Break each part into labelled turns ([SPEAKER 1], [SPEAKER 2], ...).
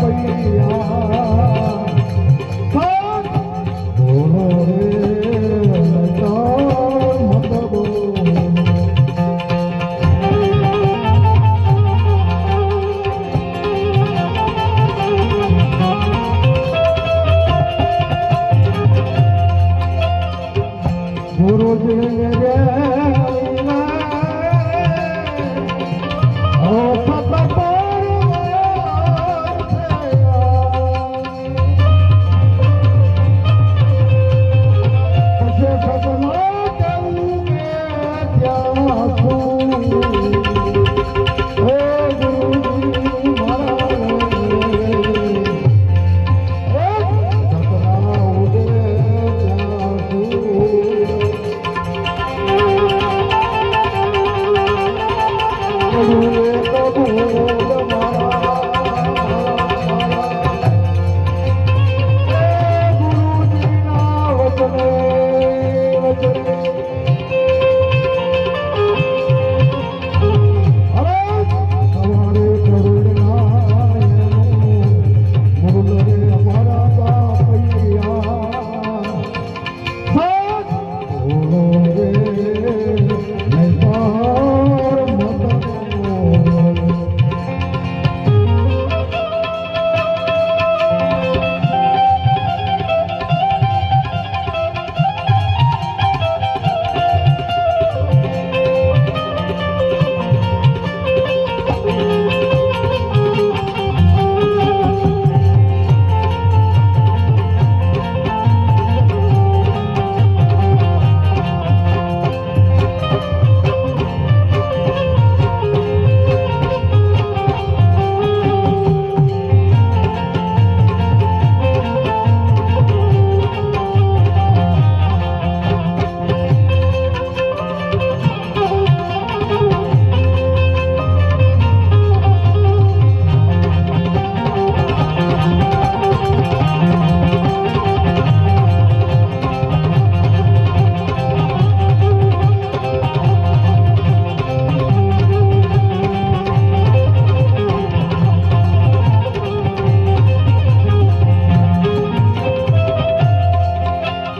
[SPEAKER 1] પૈયા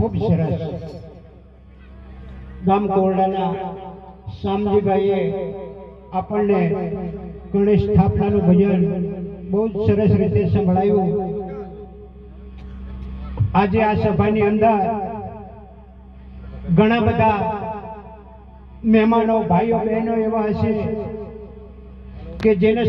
[SPEAKER 2] ખૂબ સરસ. ગામ કોરડાના શામજીભાઈએ આપણને ગણેશ સ્થાપનાનું ભજન બહુ જ સરસ રીતે સંભળાયું. આજે આ સભાની અંદર ઘણા બધા મહેમાનો, ભાઈઓ, બહેનો એવા હશે કે જેને